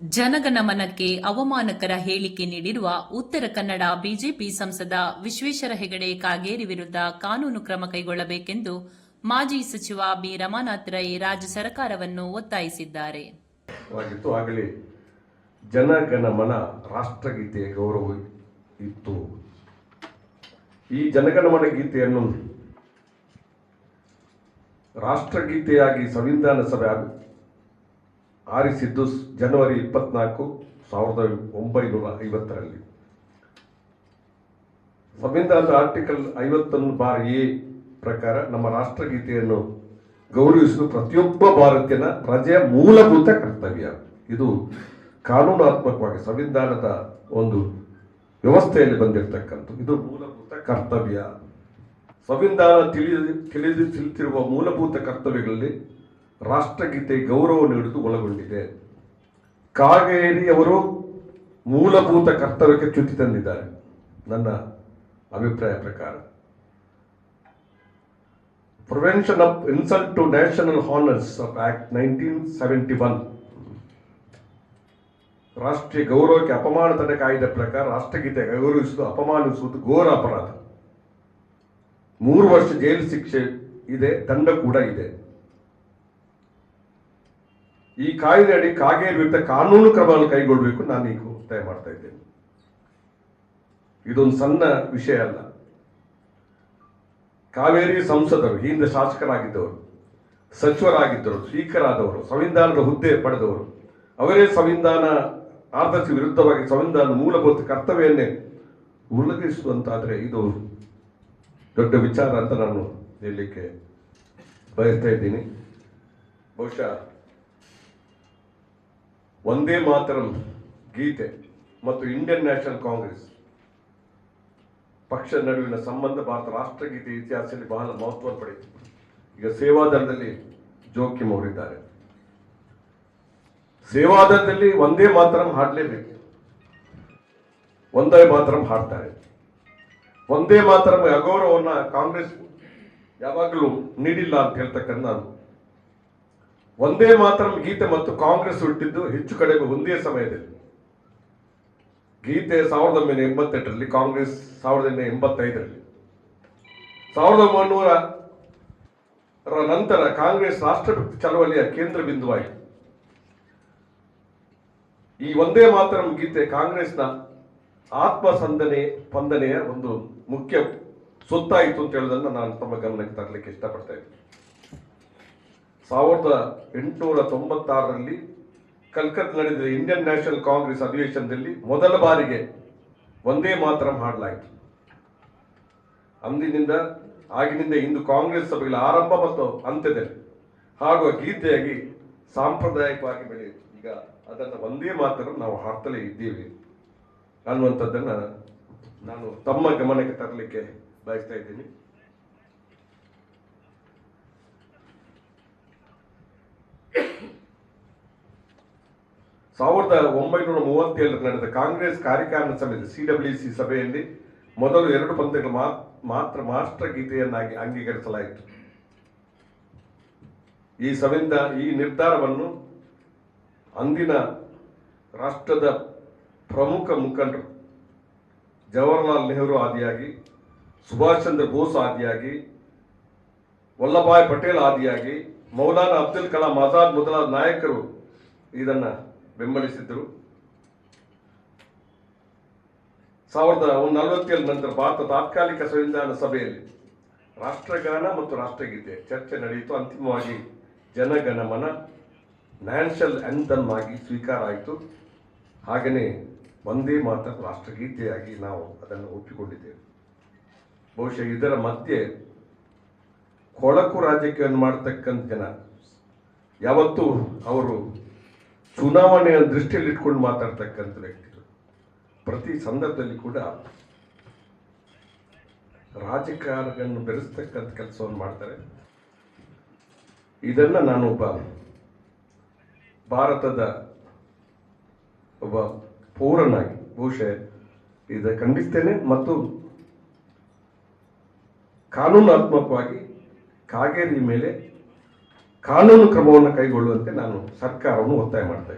ಜನಗಣಮನಕ್ಕೆ ಅವಮಾನಕರ ಹೇಳಿಕೆ ನೀಡಿರುವ ಉತ್ತರ ಕನ್ನಡ ಬಿಜೆಪಿ ಸಂಸದ ವಿಶ್ವೇಶ್ವರ ಹೆಗಡೆ ಕಾಗೇರಿ ವಿರುದ್ಧ ಕಾನೂನು ಕ್ರಮ ಕೈಗೊಳ್ಳಬೇಕೆಂದು ಮಾಜಿ ಸಚಿವ ಬಿ ರಮಾನಾಥ್ ರೈ ರಾಜ್ಯ ಸರ್ಕಾರವನ್ನು ಒತ್ತಾಯಿಸಿದ್ದಾರೆ. ಜನಗಣಮನ ರಾಷ್ಟ್ರಗೀತೆಯ ಗೌರವ ಇತ್ತು. ಈ ಜನಗಣಮನ ಗೀತೆಯನ್ನು ರಾಷ್ಟ್ರಗೀತೆಯಾಗಿ ಸಂವಿಧಾನ ಸಭೆ ಆರಿಸಿದ್ದು ಜನವರಿ ಇಪ್ಪತ್ನಾಲ್ಕು ಸಾವಿರದ ಒಂಬೈನೂರ ಐವತ್ತರಲ್ಲಿ. ಸಂವಿಧಾನದ ಆರ್ಟಿಕಲ್ ಐವತ್ತೊಂದು ಬಾರ್ ಎ ಪ್ರಕಾರ ನಮ್ಮ ರಾಷ್ಟ್ರಗೀತೆಯನ್ನು ಗೌರವಿಸುವುದು ಪ್ರತಿಯೊಬ್ಬ ಭಾರತೀಯನ ಪ್ರಜೆಯ ಮೂಲಭೂತ ಕರ್ತವ್ಯ. ಇದು ಕಾನೂನಾತ್ಮಕವಾಗಿ ಸಂವಿಧಾನದ ಒಂದು ವ್ಯವಸ್ಥೆಯಲ್ಲಿ ಬಂದಿರತಕ್ಕಂಥ ಇದು ಮೂಲಭೂತ ಕರ್ತವ್ಯ. ಸಂವಿಧಾನ ತಿಳಿದು ತಿಳಿದು ತಿಳಿತಿರುವ ಮೂಲಭೂತ ಕರ್ತವ್ಯಗಳಲ್ಲಿ ರಾಷ್ಟ್ರಗೀತೆ ಗೌರವ ನೀಡುವುದು ಒಳಗೊಂಡಿದೆ. ಕಾಗೇರಿ ಅವರು ಮೂಲಭೂತ ಕರ್ತವ್ಯಕ್ಕೆ ಚ್ಯುತಿ ತಂದಿದ್ದಾರೆ. ನನ್ನ ಅಭಿಪ್ರಾಯ ಪ್ರಕಾರ. Prevention of insult to national honours of act nineteen seventy one ರಾಷ್ಟ್ರೀಯ ಗೌರವಕ್ಕೆ ಅಪಮಾನ ತಡೆ ಕಾಯ್ದೆ ಪ್ರಕಾರ ರಾಷ್ಟ್ರಗೀತೆ ಗೌರವಿಸುವುದು, ಅಪಮಾನಿಸುವುದು ಘೋರ ಅಪರಾಧ. ಮೂರು ವರ್ಷ ಜೈಲು ಶಿಕ್ಷೆ ಇದೆ, ದಂಡ ಕೂಡ ಇದೆ. ಈ ಕಾಯ್ದೆ ಅಡಿ ಕಾಗೇರಿ ವಿರುದ್ಧ ಕಾನೂನು ಕ್ರಮವನ್ನು ಕೈಗೊಳ್ಳಬೇಕು ನಾನು ಈಗ ಒತ್ತಾಯ ಮಾಡ್ತಾ ಇದ್ದೇನೆ. ಇದೊಂದು ಸಣ್ಣ ವಿಷಯ ಅಲ್ಲ. ಕಾವೇರಿ ಸಂಸದರು ಹಿಂದೆ ಶಾಸಕರಾಗಿದ್ದವರು ಸಚಿವರಾಗಿದ್ದರು ಸ್ಪೀಕರಾದವರು, ಸಂವಿಧಾನದ ಹುದ್ದೆ ಪಡೆದವರು, ಅವರೇ ಸಂವಿಧಾನ, ಆದರ್ಶ ವಿರುದ್ಧವಾಗಿ ಸಂವಿಧಾನದ ಮೂಲಭೂತ ಕರ್ತವ್ಯವನ್ನೇ ಉಲ್ಲಂಘಿಸುವಂತಾದರೆ ಇದು ದೊಡ್ಡ ವಿಚಾರ ಅಂತ ನಾನು ಹೇಳಲಿಕ್ಕೆ ಬಯಸ್ತಾ ಇದ್ದೀನಿ. ಬಹುಶಃ ಒಂದೇ ಮಾತರಂ ಗೀತೆ ಮತ್ತು ಇಂಡಿಯನ್ ನ್ಯಾಷನಲ್ ಕಾಂಗ್ರೆಸ್ ಪಕ್ಷ ನಡುವಿನ ಸಂಬಂಧ ಭಾರತ ರಾಷ್ಟ್ರಗೀತೆ ಇತಿಹಾಸದಲ್ಲಿ ಬಹಳ ಮಹತ್ವ ಪಡೆಯಿತು. ಈಗ ಸೇವಾದಳದಲ್ಲಿ ಜೋಕಿಮ್ ಅವರಿದ್ದಾರೆ. ಸೇವಾದಳದಲ್ಲಿ ಒಂದೇ ಮಾತರಂ ಹಾಡಲೇಬೇಕು. ಒಂದೇ ಮಾತರಂ ಹಾಡ್ತಾರೆ. ಒಂದೇ ಮಾತರಂ ಅಗೌರವನ್ನ ಕಾಂಗ್ರೆಸ್ ಯಾವಾಗಲೂ ನೀಡಿಲ್ಲ ಅಂತ ಹೇಳ್ತಕ್ಕಂಥ ನಾನು. ಒಂದೇ ಮಾತ್ರ ಗೀತೆ ಮತ್ತು ಕಾಂಗ್ರೆಸ್ ಹುಟ್ಟಿದ್ದು ಹೆಚ್ಚು ಕಡಿಮೆ ಒಂದೇ ಸಮಯದಲ್ಲಿ. ಗೀತೆ ಸಾವಿರದ ಒಂಬೈನೂರ ಎಂಬತ್ತೆಂಟರಲ್ಲಿ, ಕಾಂಗ್ರೆಸ್ ಸಾವಿರದ ಒಂಬೈನೂರ ಎಂಬತ್ತೈದರಲ್ಲಿ. ಸಾವಿರದ ಒಂಬೈನೂರ ನಂತರ ಕಾಂಗ್ರೆಸ್ ರಾಷ್ಟ್ರಭಕ್ತಿ ಚಳವಳಿಯ ಕೇಂದ್ರ ಬಿಂದುವಾಯಿತು ಈ ಒಂದೇ ಮಾತರಂ ಗೀತೆ ಕಾಂಗ್ರೆಸ್ನ ಆತ್ಮಸಂದನೆ ಸ್ಪಂದನೆಯ ಒಂದು ಮುಖ್ಯ ಸೊತ್ತಾಯಿತು ಅಂತ ಹೇಳೋದನ್ನ ನಾನು ತಮ್ಮ ಗಮನಕ್ಕೆ ತರಲಿಕ್ಕೆ ಇಷ್ಟಪಡ್ತಾ ಇದ್ದೀನಿ. ಸಾವಿರದ ಎಂಟುನೂರ ತೊಂಬತ್ತಾರರಲ್ಲಿ ಕಲ್ಕತ್ ನಡೆದ ಇಂಡಿಯನ್ ನ್ಯಾಷನಲ್ ಕಾಂಗ್ರೆಸ್ ಅಧಿವೇಶನದಲ್ಲಿ ಮೊದಲ ಬಾರಿಗೆ ಒಂದೇ ಮಾತ್ರ ಹಾಡಲಾಯಿತು ಅಂದಿನಿಂದ, ಆಗಿನಿಂದ ಇಂದು ಕಾಂಗ್ರೆಸ್ ಸಭೆಗಳ ಆರಂಭ ಮತ್ತು ಅಂತ್ಯದಲ್ಲಿ ಹಾಗೂ ಗೀತೆಯಾಗಿ ಸಾಂಪ್ರದಾಯಿಕವಾಗಿ ಬೆಳೆಯಿತು. ಈಗ ಅದನ್ನು ಒಂದೇ ಮಾತ್ರ ನಾವು ಹಾಡ್ತಲೇ ಇದ್ದೀವಿ ಅನ್ನುವಂಥದ್ದನ್ನು ನಾನು ತಮ್ಮ ಗಮನಕ್ಕೆ ತರಲಿಕ್ಕೆ ಬಯಸ್ತಾ ಇದ್ದೀನಿ. ಸಾವಿರದ ಒಂಬೈನೂರ ಮೂವತ್ತೇಳರಲ್ಲಿ ನಡೆದ ಕಾಂಗ್ರೆಸ್ ಕಾರ್ಯಕಾರಿಣಿ ಸಮಿತಿ ಸಿಡಬ್ಲ್ಯೂಸಿ ಸಭೆಯಲ್ಲಿ ಮೊದಲು ಎರಡು ಪಂದ್ಯಗಳು ಮಾತ್ರ ಮಾಸ್ಟರ್ ಗೀತೆಯನ್ನಾಗಿ ಅಂಗೀಕರಿಸಲಾಯಿತು. ಈ ಸಭೆಯಿಂದ ಈ ನಿರ್ಧಾರವನ್ನು ಅಂದಿನ ರಾಷ್ಟ್ರದ ಪ್ರಮುಖ ಮುಖಂಡರು ಜವಾಹರ್ಲಾಲ್ ನೆಹರು ಆದಿಯಾಗಿ, ಸುಭಾಷ್ ಚಂದ್ರ ಬೋಸ್ ಆದಿಯಾಗಿ, ವಲ್ಲಭಾಯ್ ಪಟೇಲ್ ಆದಿಯಾಗಿ, ಮೌಲಾನಾ ಅಬ್ದುಲ್ ಕಲಾಂ ಆಜಾದ್ ಮೊದಲಾದ ನಾಯಕರು ಇದನ್ನ ಬೆಂಬಲಿಸಿದ್ದರು. ಸಾವಿರದ ನಲವತ್ತೇಳು ನಂತರ ಭಾರತ ತಾತ್ಕಾಲಿಕ ಸಂವಿಧಾನ ಸಭೆಯಲ್ಲಿ ರಾಷ್ಟ್ರಗಾನ ಮತ್ತು ರಾಷ್ಟ್ರಗೀತೆ ಚರ್ಚೆ ನಡೆಯಿತು. ಅಂತಿಮವಾಗಿ ಜನಗಣಮನ ನ್ಯಾಷನಲ್ ಆಂಥಮ್ ಆಗಿ ಸ್ವೀಕಾರ ಆಯಿತು. ಹಾಗೆಯೇ ಒಂದೇ ಮಾತ್ರ ರಾಷ್ಟ್ರಗೀತೆಯಾಗಿ ನಾವು ಅದನ್ನು ಒಪ್ಪಿಕೊಂಡಿದ್ದೇವೆ. ಬಹುಶಃ ಇದರ ಮಧ್ಯೆ ಕೊಳಕು ರಾಜಕೀಯವನ್ನು ಮಾಡತಕ್ಕಂಥ ಜನ ಯಾವತ್ತೂ ಅವರು ಚುನಾವಣೆಯ ದೃಷ್ಟಿಯಲ್ಲಿ ಇಟ್ಕೊಂಡು ಮಾತಾಡ್ತಕ್ಕಂಥ ವ್ಯಕ್ತಿಗಳು ಪ್ರತಿ ಸಂದರ್ಭದಲ್ಲಿ ಕೂಡ ರಾಜಕಾರಣಗಳನ್ನು ಬೆರೆಸ್ತಕ್ಕಂಥ ಕೆಲಸವನ್ನು ಮಾಡ್ತಾರೆ. ಇದನ್ನು ನಾನು ಒಬ್ಬ ಭಾರತದ ಒಬ್ಬ ಪೌರನಾಗಿ ಬಹುಶಃ ಇದ ಖಂಡಿಸ್ತೇನೆ ಮತ್ತು ಕಾನೂನಾತ್ಮಕವಾಗಿ ಕಾಗೇರಿ ಮೇಲೆ ಕಾನೂನು ಕ್ರಮವನ್ನು ಕೈಗೊಳ್ಳುವಂತೆ ನಾನು ಸರ್ಕಾರವನ್ನು ಒತ್ತಾಯ ಮಾಡ್ತಾ